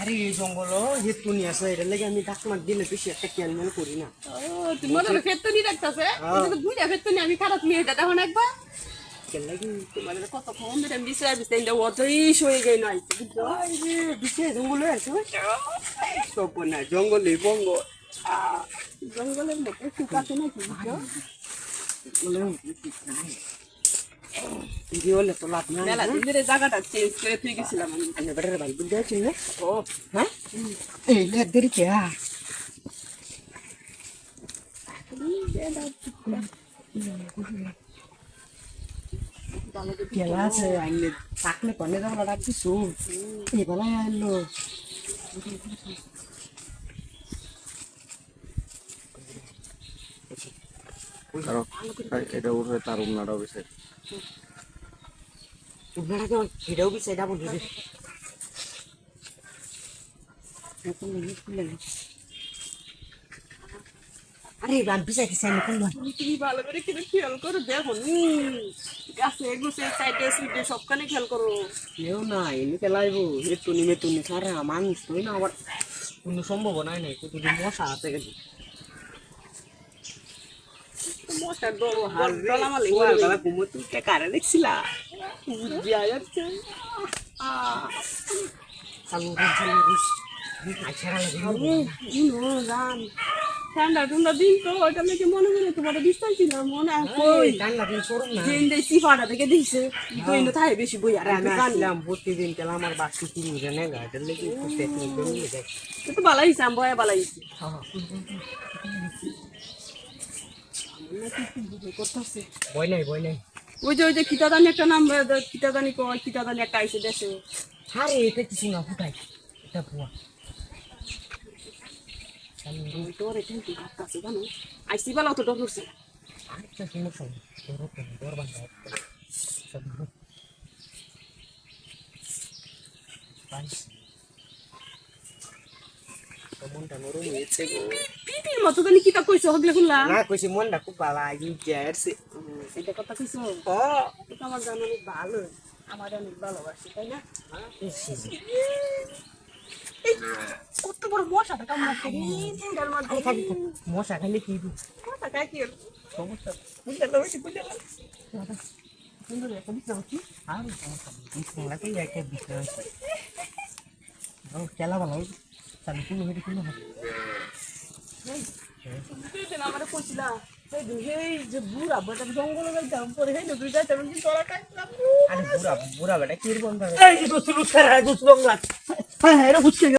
আরে এই জঙ্গল হেতু নিয়ে আসে এটা লাগে আমি ডাক মাক দিলে বেশি একটা খেয়াল মেল করি না। তুমি মনে হয়। ফেরতো নি ডাক্তারছে কিন্তু বুঝা ফেরতো নি আমি খারাপ মেয়ে এটা দেখো একবার। জঙ্গল বঙ্গ। জঙ্গলের মধ্যে শুকাতে নাকি হলে তো লাভ না মেলা দিন ধরে জায়গাটা চেঞ্জ করে থুই গেছিলাম আমি। আমি বেটার ভাই বুঝতে পারছি না ও। হ্যাঁ? এই লেট দেরি কে আ আইলে থাকলে কনে যাব ডাক দিছু এই আইলো। কারণ এটা উঠে তার উন্নাটাও বেশি উনারা তো হিডাও বি সেটা বন্ধু রে আরে বাম পিছাই কি সাইনে কোন তুমি ভালো করে কিন্তু খেয়াল করো দেখো গাছে গুছে সাইডে সুইডে সবখানে খেয়াল করো। কেউ না এমনি খেলাইবো হেতুনি মেতুনি সারা মানুষ তুই না আবার কোনো সম্ভাবনাই নাই কতদিন মশা আছে গেছে। মশার ডলা মালে তুই কে কারে দেখছিলা? ঠান্ডা ঠান্ডা দিন তো ওইটা লেগে মনে করে তোমার ডিস্টান্স না মনে সিফাটা থেকে দিছে কই না থাকে বেশি বই আর আমি আমি জানি প্রতিদিন কেলা আমার বাসি তিন জনে গাড়ির লেগে তো বালাই সাম বয়া বালাই ভয় নাই ভয় নাই। ওই যে ওই যে কিতাদানি একটা নাম কিতাদানি কয় কিতাদানি একটা আইসে দেশে। আরে, এটা কিছু না ফুটাই এটা বুয়া তোর এখানে কি কাটতেছে জানো? আইসি বেলা তো ডর বান্ধব সব মনটা নরম হয়েছে গো। পিপির মতো জানি কিতা কইছো হগলে খুললা না কইছি মনটা খুব ভালো আগে যাচ্ছে এটা কথা কইছো ও এটা আমার জানো অনেক ভালো আমার অনেক ভালোবাসি তাই না কত বড় মশাটা কামড়াচ্ছে রে তিনটার মধ্যে মশা খালি কি কথা কাই কি সমস্যা বুঝতে তো বেশি বুঝতে সুন্দর একটা বিছনা হচ্ছে আর সমস্যা বিছনা তো একটা বিছনা আছে ও খেলা ভালো চালু কোনো হইতে কোনো সেদিন আমার কইছিলা সেদিন সেই যে বুড়া বেটা জঙ্গলে যাইতাম পরে সেই নদী যাইতাম কি তোরা কাটলাম বুড়া বুড়া বেটা কি বন্ধ এই হ্যাঁ হ্যাঁ এটা বুঝছে